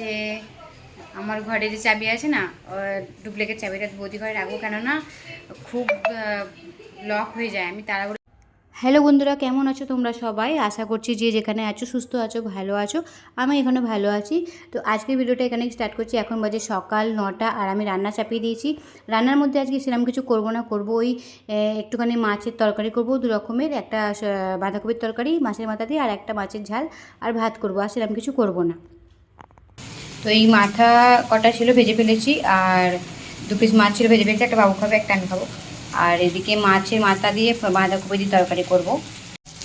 যে আমার ঘরে যে চাবি আছে না ডুপ্লিকেট চাবিটা বৌদি ঘরে রাখব, কেননা খুব লক হয়ে যায়, আমি তাড়াহুড়ো হ্যালো বন্ধুরা, কেমন আছো তোমরা সবাই? আশা করছি যে যেখানে আছো সুস্থ আছো, ভালো আছো। আমি এখানে ভালো আছি। তো আজকের ভিডিওটা এখানে স্টার্ট করছি। এখন বাজে সকাল নটা আর আমি রান্না চাপিয়ে দিয়েছি। রান্নার মধ্যে আজকে সেরকম কিছু করব না, করব ওই একটুখানি মাছের তরকারি করব, দু রকমের, একটা বাঁধাকপির তরকারি, মাছের মাথা দিয়ে, আর একটা মাছের ঝাল, আর ভাত করব, আর সেরকম কিছু করব না। তো এই মাথা কটা ছিল ভেজে ফেলেছি আর দু পিস মাছ ছিল ভেজে ফেলেছি, একটা বাবু খাবে, একটা আমি খাব। আর এদিকে মাছের মাথা দিয়ে বাঁধাকপি দিয়ে তরকারি করব।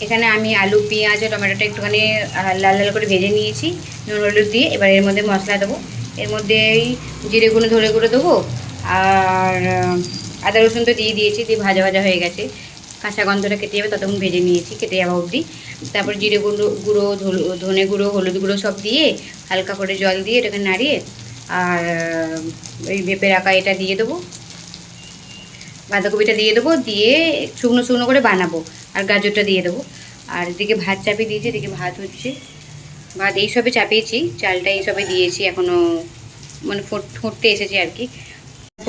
এখানে আমি আলু, পেঁয়াজ টমেটোটা একটুখানি লাল লাল করে ভেজে নিয়েছি, নুন, হলুদ দিয়ে। এবার এর মধ্যে মশলা দেবো। এর মধ্যে এই জিরে গুঁড়ো ধরে গুঁড়ো দেবো। আর, আদা রসুন তো দিয়ে দিয়েছি, দিয়ে ভাজা ভাজা হয়ে গেছে। কাঁচা গন্ধটা কেটে যাবে, ততক্ষণ ভেজে নিয়েছি, কেটে যাওয়া অবধি। তারপর জিরে গুঁড়ো গুঁড়ো ধনে গুঁড়ো, হলুদ গুঁড়ো সব দিয়ে হালকা করে জল দিয়ে এটাকে নাড়িয়ে আর ওই বেপে রাখা এটা দিয়ে দেবো। বাঁধাকপিটা দিয়ে দেবো, দিয়ে শুকনো শুকনো করে বানাবো আর গাজরটা দিয়ে দেবো। আর এদিকে ভাত চাপিয়ে দিয়েছি, এদিকে ভাত হচ্ছে। ভাত এইসবে চাপিয়েছি, চালটা এইসবে দিয়েছি এখনও মানে ফোট- ফুটতে এসেছে আর কি।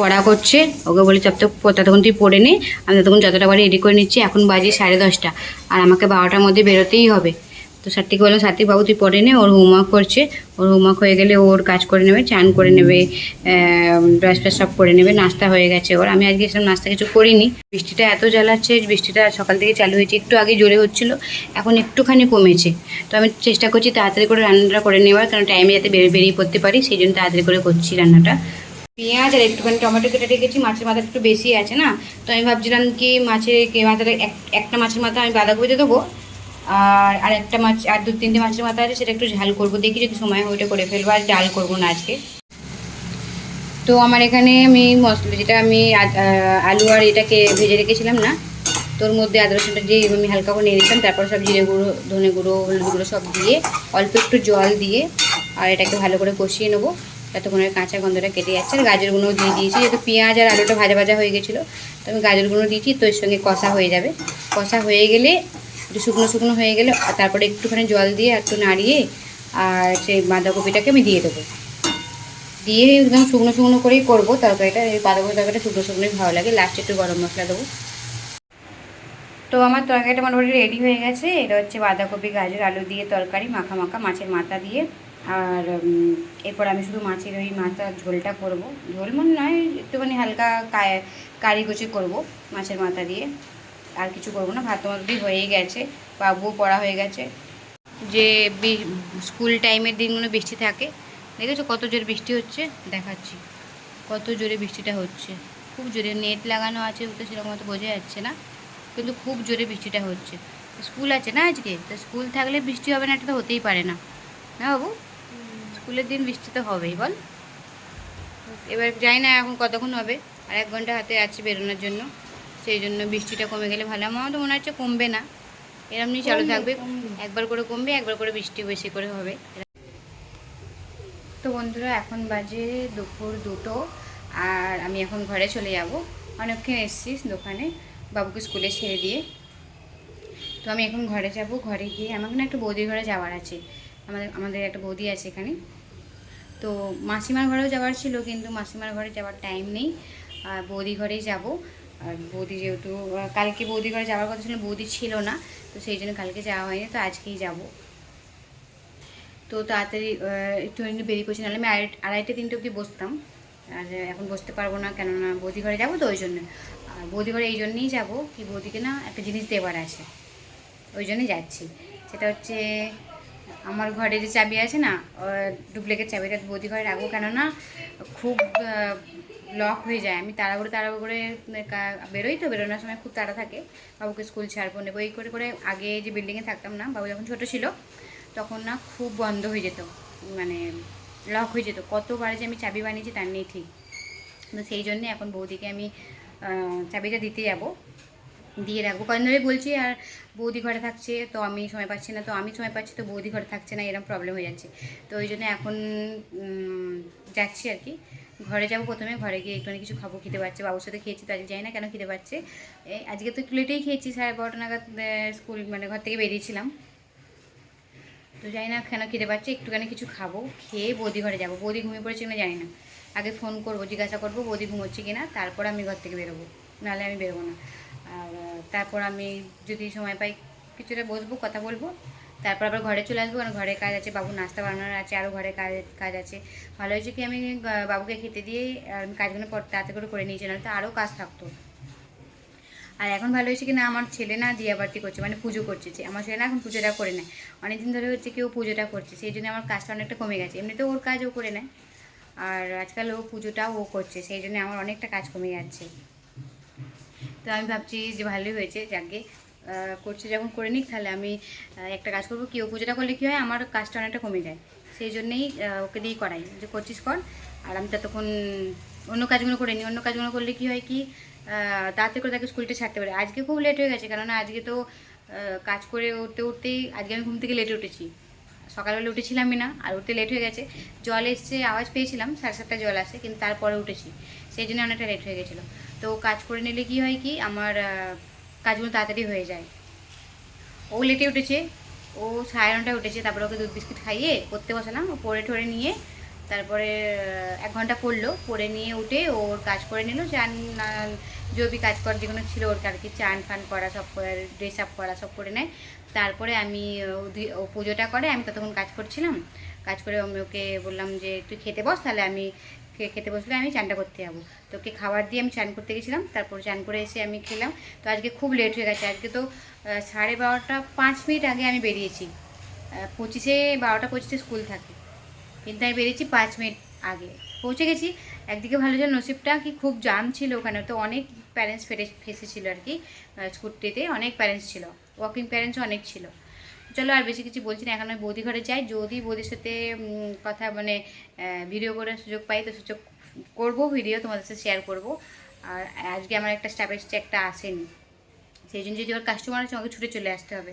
পড়া করছে, ওকে বলে তত ততক্ষণ তুই পড়ে নে, আমি ততক্ষণ যতটা বাড়ি রেডি করে নিচ্ছি, এখন বাজে সাড়ে দশটা, আর আমাকে বারোটার মধ্যে বেরোতেই হবে। তো সাত্বিক বললাম সাত্বিক বাবু, তুই পড়ে নে, ওর হোমওয়ার্ক করছে। ওর হোমওয়ার্ক হয়ে গেলে ওর কাজ করে নেবে, চান করে নেবে ব্রাশ ফ্রাশ সব করে নেবে, নাস্তা হয়ে গেছে ওর। আমি আজকে সেরকম নাস্তা কিছু করিনি, বৃষ্টিটা এত জ্বালাচ্ছে, বৃষ্টিটা সকাল থেকে চালু হয়েছে, একটু আগে জোরে হচ্ছিল, এখন একটুখানি কমেছে। তো আমি চেষ্টা করছি তাড়াতাড়ি করে রান্নাটা করে নেওয়ার, কারণ টাইমে যাতে বেরিয়ে পড়তে পারি, সেই জন্য তাড়াতাড়ি করে করছি রান্নাটা। পেঁয়াজ আর একটুখানি টমেটো কেটে রেখেছি, মাছের মাথা একটু বেশি আছে না? তো আমি ভাবছিলাম কি মাছের মাথাটা একটা মাছের মাথা আমি বাঁধাকপিতে দেবো, আর আর একটা মাছ, আর দু, তিনটে মাছের মাথা আছে, সেটা একটু ঝাল করব, দেখি যদি সময় হয় ওইটা করে ফেলব, আর ডাল করব না আজকে। তো আমার এখানে আমি মশলা, যেটা আমি আলু আর এটাকে ভেজে রেখেছিলাম না, তোর মধ্যে আদা রসুনটা দিয়ে আমি হালকা করে নিয়ে দিয়েছিলাম তারপর সব জিরে গুঁড়ো, ধনে গুঁড়ো, হলুদ গুঁড়ো সব দিয়ে অল্প একটু জল দিয়ে, আর এটাকে ভালো করে কষিয়ে নেব। ততক্ষণ আর কাঁচা গন্ধটা কেটে যাচ্ছে। আর গাজরগুলো দিয়ে দিয়েছি। যেহেতু পেঁয়াজ আর আলুটা ভাজা ভাজা হয়ে গেছিল, তো আমি গাজরগুলো দিয়েছি, তো এর সঙ্গে কষা হয়ে যাবে। কষা হয়ে গেলে, একটু শুকনো শুকনো হয়ে গেলে তারপরে একটুখানি জল দিয়ে একটু নাড়িয়ে, আর সেই বাঁধাকপিটাকে আমি দিয়ে দেবো। দিয়ে একদম শুকনো শুকনো করেই করব। তরকারিটা, এই বাঁধাকপি তরকারিটা শুকনো শুকনোই ভালো লাগে। লাস্টে একটু গরম মশলা দেবো। তো আমার তরকারিটা মোটামুটি রেডি হয়ে গেছে। এটা হচ্ছে বাঁধাকপি, গাজর, আলু দিয়ে তরকারি, মাখা মাখা, মাছের মাথা দিয়ে। আর এরপর আমি শুধু মাছের ওই মাথা ঝোলটা করব। ঝোল মনে নয়, একটুখানি হালকা কারি কুচি করব মাছের মাথা দিয়ে। আর কিছু করব না, ভাত মতো হয়েই গেছে বাবুও পড়া হয়ে গেছে। যে স্কুল টাইমের দিনগুলো বৃষ্টি থাকে, দেখেছ কত জোরে বৃষ্টি হচ্ছে? দেখাচ্ছি। কত জোরে বৃষ্টিটা হচ্ছে। খুব জোরে, নেট লাগানো আছে তো সেরকম অত বোঝা যাচ্ছে না। কিন্তু খুব জোরে বৃষ্টিটা হচ্ছে। স্কুল আছে না আজকে? তো স্কুল থাকলে বৃষ্টি হবে না এটা তো হতেই পারে না। না বাবু? স্কুলের দিন বৃষ্টি তো হবেই বল। এবার যাই না এখন কতক্ষণ হবে? আর এক ঘণ্টা হাতে আছে বেরোনোর জন্য। সেই জন্য বৃষ্টিটা কমে গেলে ভালো। আমার তো মনে হচ্ছে কমবে না। এরমনি চালু থাকবে। একবার করে কমবে একবার করে বৃষ্টি বেশি করে হবে। তো বন্ধুরা এখন বাজে দুপুর দুটো। আর আমি এখন ঘরে চলে যাব। অনেকক্ষণ এসছি দোকানে। বাবুকে স্কুলে ছেড়ে দিয়ে। তো আমি এখন ঘরে যাব, ঘরে গিয়ে আমার না একটা বৌদির ঘরে যাওয়ার আছে। আমাদের আমাদের একটা বৌদি আছে এখানে। তো মাসিমার ঘরেও যাওয়ার ছিল, কিন্তু মাসিমার ঘরে যাওয়ার টাইম নেই। আর বৌদি ঘরেই যাব। আর বৌদি যেহেতু কালকে বৌদি ঘরে যাওয়ার কথা ছিল, বৌদি ছিল না। তো সেই জন্য কালকে যাওয়া হয়নি, তো আজকেই যাব। তো তাড়াতাড়ি একটু একটু বেরিয়ে পড়ছি, নাহলে আমি আড়াই, আড়াইটে তিনটে অবধি বসতাম। আর এখন বসতে পারব না, কেননা বৌদি ঘরে যাব তো ওই জন্য। আর বৌদি ঘরে এই জন্যেই যাব কি বৌদিকে না একটা জিনিস দেবার আছে। ওই জন্যই যাচ্ছি। সেটা হচ্ছে, আমার ঘরে যে চাবি আছে না ডুপ্লিকেট চাবিটা বৌদি ঘরে রাখব কেননা খুব লক হয়ে যায়। আমি তাড়াহুড়ো তাড়াহুড়ো করে বেরোই তো, বেরোনোর সময় খুব তাড়া থাকে। বাবুকে স্কুল ছাড়বো, নেব, এই করে করে আগে যে বিল্ডিংয়ে থাকতাম না, বাবু যখন ছোটো ছিল, তখন না খুব বন্ধ হয়ে যেত। মানে লক হয়ে যেত। কতবার যে আমি চাবি বানিয়েছি তার নেই ঠিক। তো সেই জন্যে এখন বৌদিকে আমি চাবিটা দিতে যাব। দিয়ে রাখব। কদিন ধরে বলছি, আর বৌদি ঘরে থাকছে, তো আমি সময় পাচ্ছি না। তো আমি সময় পাচ্ছি, তো বৌদি ঘরে থাকছে না, এরকম প্রবলেম হয়ে যাচ্ছে। তো ওই জন্য এখন যাচ্ছি আর কি। ঘরে যাব প্রথমে, ঘরে গিয়ে একটু কিছু খাব খেতে পারছে বাবুর সাথে খেয়েছি তো আজকে জানি না কেন খেতে পারছে আজকে তো একটু লেটেই খেয়েছি, সাড়ে বারোটা নাগাদ স্কুল মানে ঘর থেকে বেরিয়েছিলাম। তো জানি না কেন খেতে পাচ্ছে, একটুখানি কিছু খাব, খেয়ে বৌদি ঘরে যাব। বৌদি ঘুমিয়ে পড়েছে কিনা জানি না। আগে ফোন করব, জিজ্ঞাসা করব বৌদি ঘুমোচ্ছে কিনা, তারপর আমি ঘর থেকে বেরোবো। নাহলে আমি বেরোবো না। আর, তারপর আমি যদি সময় পাই কিছুটা বসবো, কথা বলব। তারপর আবার ঘরে চলে আসব, কারণ ঘরে কাজ আছে বাবু নাস্তা বানানোর আছে আরও ঘরে কাজ কাজ আছে। ভালো হয়েছে কি আমি বাবুকে খেতে দিয়ে আমি কাজগুলো তাড়াতাড়ি করে করে নিয়েছি, নাহলে তো আরও কাজ থাকতো। আর এখন ভালো হয়েছে কি না, আমার ছেলে না দিয়াবাতি করছে মানে পুজো করছে আমার ছেলে না এখন পুজোটা করে নেয়। অনেকদিন ধরে হচ্ছে কেউ পুজোটা করছে, সেই জন্য আমার কাজটা অনেকটা কমে গেছে। এমনিতেও ওর কাজ ও করে নেয়। আর আজকাল ও পুজোটাও ও করছে, সেই জন্য আমার অনেকটা কাজ কমে যাচ্ছে। তো আমি ভাবছি যে ভালোই হয়েছে যাকে করছে যখন করে নিক, তাহলে আমি একটা কাজ করব কি, ও পুজোটা করলে কী হয়, আমার কাজটা অনেকটা কমে যায়। সেই জন্যেই ওকে দিয়েই করাই, যে করছিস কর, আর আমি ততক্ষণ অন্য কাজগুলো করে নিই। অন্য কাজগুলো করলে কী হয় কি তাড়াতাড়ি করে তাকে স্কুলটা ছাড়তে পারে। আজকে খুব লেট হয়ে গেছে, কেননা আজকে তো কাজ করে উঠতে উঠতেই, আজকে আমি ঘুম থেকে লেটে উঠেছি। সকালবেলা উঠেছিলামই না, আর উঠতে লেট হয়ে গেছে। জল এসছে, আওয়াজ পেয়েছিলাম, সাড়ে সাতটা জল আসে, কিন্তু তারপরে উঠেছি। সেই জন্য অনেকটা লেট হয়ে গেছিল। তো কাজ করে নিলে কি হয় কি, আমার কাজগুলো তাড়াতাড়ি হয়ে যায়। ও লেটে উঠেছে, ও সাড়ে নটায় উঠেছে, তারপরে ওকে দুধ বিস্কিট খাইয়ে পড়তে বসালাম, ও পরে ঠরে নিয়ে, তারপরে এক ঘণ্টা পড়ল, পড়ে নিয়ে উঠে ওর কাজ করে নিল চান জবি কাজ কর যেগুলো ছিল ওর আর কি চান ফান করা, সব ড্রেস আপ করা, সব করে নেয়। তারপরে আমি, ও পুজোটা করে, আমি ততক্ষণ কাজ করছিলাম। কাজ করে আমি ওকে বললাম যে, তুই খেতে বস, তাহলে আমি খেতে বসলে আমি চানটা করতে যাব। তো ওকে খাবার দিয়ে আমি চান করতে গেছিলাম, তারপর চান করে এসে আমি খেলাম। তো আজকে খুব লেট হয়ে গেছে, আজকে তো সাড়ে বারোটা পাঁচ মিনিট আগে আমি বেরিয়েছি। পঁচিশে বারোটা পঁচিশে স্কুল থাকে। কিন্তু আমি বেরিয়েছি পাঁচ মিনিট আগে। পৌঁছে গেছি। একদিকে ভালো ছিল নসিবটা, কি খুব জাম ছিল ওখানে। তো অনেক প্যারেন্টস ফেটে, ফেসেছিল আর কি স্কুটিতে অনেক প্যারেন্টস ছিল ওয়াকিং প্যারেন্টসও অনেক ছিল। চলো আর বেশি কিছু বলছি না, এখন আমি বৌদি ঘরে যাই, যদি বৌদির সাথে কথা মানে ভিডিও করার সুযোগ পাই, তো সুযোগ করব ভিডিও তোমাদের সাথে শেয়ার করব। আর আজকে আমার একটা স্টাফের একটা আসেনি। সেই জন্য যদি আমার কাস্টমার আছে, আমাকে ছুটে চলে আসতে হবে।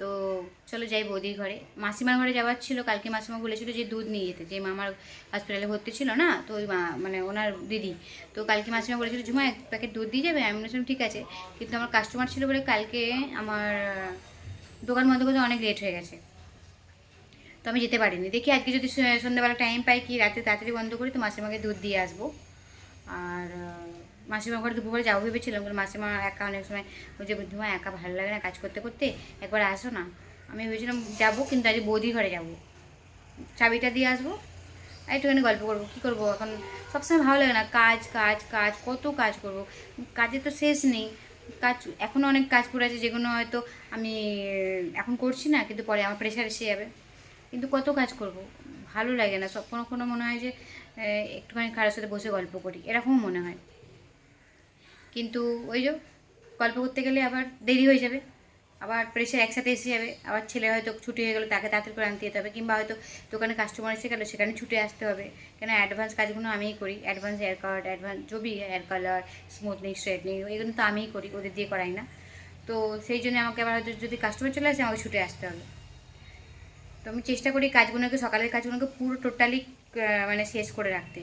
তো চলো যাই বৌদির ঘরে। মাসিমার ঘরে যাওয়ার ছিল, কালকে মাসিমা বলেছিল যে দুধ নিয়ে যেতে, যে মামার হসপিটালে ভর্তি ছিল না, তো ওই মানে ওনার দিদি। তো কালকে মাসিমা বলেছিল ঝুমা এক প্যাকেট দুধ দিয়ে যাবে? আমি বলেছিলাম, ঠিক আছে। কিন্তু আমার কাস্টমার ছিল বলে কালকে আমার দোকান বন্ধ করতে অনেক লেট হয়ে গেছে। তো আমি যেতে পারিনি। দেখি আজকে যদি সন্ধ্যাবেলা টাইম পাই কি, রাতে তাড়াতাড়ি বন্ধ করি, তো মাসিমাকে দুধ দিয়ে আসব। আর মাসিমা ঘরে দুপুরে যাব ভেবেছিলাম, কিন্তু মাসিমা একা অনেক সময় ওই যে বুদ্ধিমা একা ভালো লাগে না কাজ করতে করতে, একবার আসো না। আমি ভেবেছিলাম যাব, কিন্তু আজ বৌদি ঘরে যাব। চাবিটা দিয়ে আসব, আর একটুখানি গল্প করব, কী করব এখন? সবসময় ভালো লাগে না, কাজ কাজ কাজ, কত কাজ করব। কাজের তো শেষ নেই। কাজ এখনও অনেক কাজ পড়ে আছে, যেগুলো হয়তো আমি, এখন করছি না, কিন্তু পরে আমার প্রেশার এসে যাবে। কিন্তু কত কাজ করব? ভালো লাগে না। সব কোনো কোনো মনে হয় যে একটুখানি কারোর সাথে বসে গল্প করি। এরকমও মনে হয়। কিন্তু ওই যে গল্প করতে গেলে আবার দেরি হয়ে যাবে। আবার প্রেশার একসাথে এসে যাবে। আবার ছেলে হয়তো ছুটি হয়ে গেলো, তাকে তাড়াতাড়ি করে আনতে যেতে হবে। কিংবা হয়তো দোকানে কাস্টমার এসে গেলো, সেখানে ছুটে আসতে হবে। কেন? অ্যাডভান্স কাজগুলো আমিই করি। অ্যাডভান্স হেয়ার কাট অ্যাডভান্স জবি হেয়ার কালার স্মুথনিং স্ট্রেটনিং এগুলো তো আমিই করি, ওদের দিয়ে করাই না। তো সেই জন্য আমাকে আবার হয়তো যদি কাস্টমার চলে আসে, আমাকে ছুটে আসতে হবে। তো আমি চেষ্টা করি কাজগুলোকে, সকালের কাজগুলোকে পুরো টোটালি মানে শেষ করে রাখতে।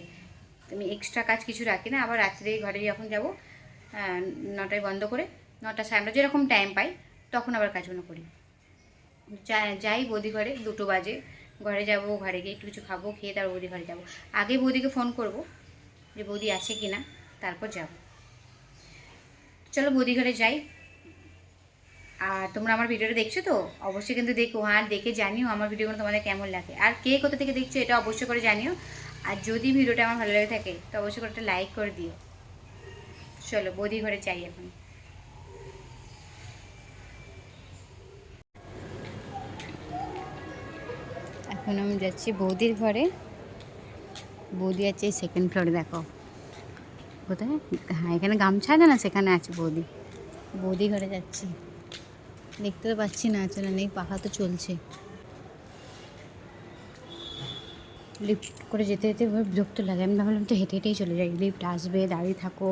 আমি এক্সট্রা কাজ কিছু রাখি না। আবার রাত্রে ঘরে যখন যাব নটায় বন্ধ করে, নটা সাড়ে নটা যেরকম টাইম পাই, তখন আবার কাজগুলো করি। যাই বৌদি ঘরে, দুটো বাজে, ঘরে যাব, ঘরে গিয়ে একটু কিছু খাব, খেয়ে তারপর বৌদি ঘরে যাব। আগে বৌদিকে ফোন করব যে বৌদি আছে কি না তারপর যাব। চলো বৌদি ঘরে যাই। আর তোমরা আমার ভিডিওটা দেখছ তো? অবশ্যই কিন্তু দেখো। আর দেখে জানিও আমার ভিডিওগুলো তোমাদের কেমন লাগে। আর কে কোথা থেকে দেখছ এটা অবশ্যই করে জানিও। আর যদি ভিডিওটা আমার ভালো লাগে থাকে, তো অবশ্যই করে একটা লাইক করে দিও। চলো, বৌদি ঘরে যাই এখন। এখন আমি যাচ্ছি বৌদির ঘরে। বৌদি আছে সেকেন্ড ফ্লোরে দেখো। কোথায়? হ্যাঁ এখানে গামছা আছে না? সেখানে আছে বৌদি। বৌদি ঘরে যাচ্ছি। দেখতে তো পাচ্ছি না না নেই, পাখা তো চলছে। লিফট করে যেতে যেতে বিরক্ত লাগে। আমি ভাবলাম তো হেঁটে হেঁটেই চলে যাই। লিফট আসবে, দাঁড়িয়ে থাকো,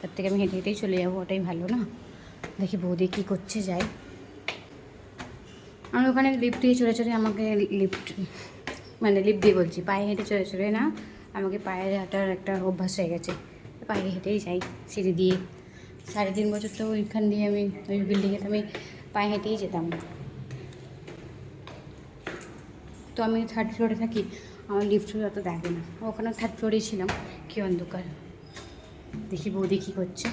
তার থেকে আমি হেঁটে হেঁটেই চলে যাব, ওটাই ভালো না? দেখি বৌদি কী করছে, যাই। আমি ওখানে লিফট দিয়ে চলে চড়ে আমাকে লিফট মানে লিফট দিয়ে বলছি, পায়ে হেঁটে চলে চড়ে না, আমাকে পায়ে হাঁটার একটা অভ্যাস হয়ে গেছে। পায়ে হেঁটেই যাই, সিঁড়ি দিয়ে। সাড়ে তিন বছর তো ওইখান দিয়ে আমি, ওই বিল্ডিংয়ে আমি পায়ে হেঁটেই যেতাম। তো আমি থার্ড ফ্লোরে থাকি। আমার লিফট অত দেখে না। ওখানে থার্ড ফ্লোরেই ছিলাম, কি অন্ধকার। দেখি বৌদি কী করছে।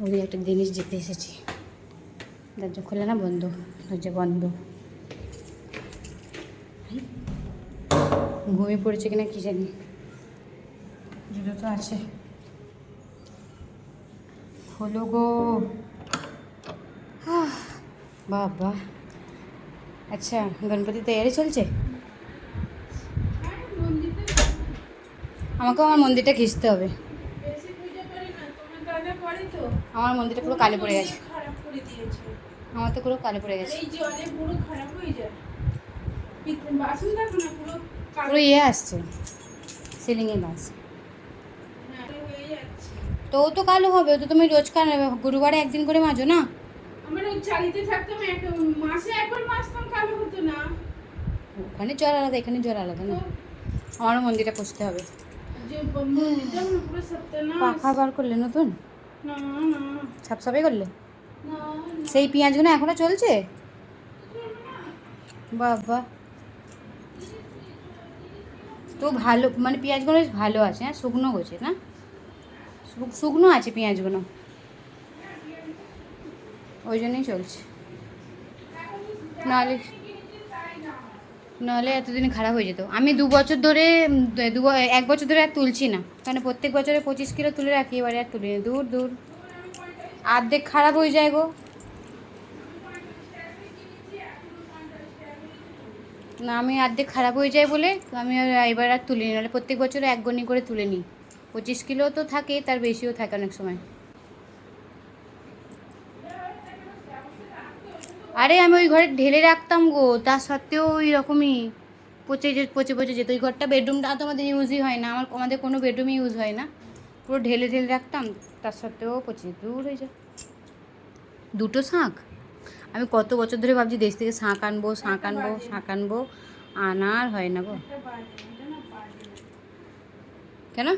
বৌদি, একটা জিনিস যেতে এসেছি। দরজা খোলে না বন্ধ? দরজা বন্ধ। ঘুমিয়ে পড়েছে কিনা কি জানি। জুতো তো আছে। হলো গো। বাবা। আচ্ছা গণপতি তৈরি চলছে? আমাকেও আমার মন্দিরটা ঘিসতে হবে। আমার মন্দিরটা পুরো কালে পড়ে গেছে। আমার তো পুরো কালে পড়ে গেছে। পুরো ইয়ে আসছে, সিলিংয়ে বাস। তো ও তো কালো হবে, ও তো তুমি রোজ কাল, গুরুবারে একদিন করে মাজো না? আমরা চালিতে থাকতাম এক মাসে একবার মাসতাম কালো হতো না। ওখানে জল আলাদা এখানে জল আলাদা না? আমারও মন্দিরটা পুষতে হবে। পাখা বার করলে নতুন? সাফাই করলে? সেই পেঁয়াজগুলো এখনও চলছে? বাবা। তো ভালো মানে পেঁয়াজগুলো বেশ ভালো আছে হ্যাঁ শুকনো গোছে না? শুকনো আছে পেঁয়াজগুলো। ওই জন্যই চলছে। নাহলে নাহলে এতদিন খারাপ হয়ে যেত। আমি দু বছর ধরে, দু এক বছর ধরে আর তুলছি না। কারণ প্রত্যেক বছরে পঁচিশ কিলো তুলে রাখি, এবারে আর তুলি না। দূর দূর। আর্ধেক খারাপ হয়ে যায় গো। না, আমি অর্ধেক খারাপ হয়ে যায় বলে আমি এবার আর তুলি নাহলে প্রত্যেক বছর এক গনি করে তুলে নিই। পঁচিশ কিলো তো থাকে, তার বেশিও থাকে অনেক সময়। আরে আমি ওই ঘরে ঢেলে রাখতাম গো তা সত্ত্বেও ওই রকমই পচে যে পচে পচে যেত। ওই ঘরটা বেডরুমটা তো আমাদের ইউজই হয় না। আমার আমাদের কোনো বেডরুমই ইউজ হয় না। পুরো ঢেলে ঢেলে রাখতাম তার সত্ত্বেও পচে যেত, দূর হয়ে যায়। দুটো শাঁখ? আমি কত বছর ধরে ভাবছি দেশ থেকে শাঁখ আনব শাঁখ আনব শাঁখ আনব। আনার হয় না গো। কেন?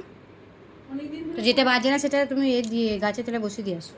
তো যেটা বাজে না সেটা তুমি এ দিয়ে গাছে তেলে বসিয়ে দিয়ে আসো।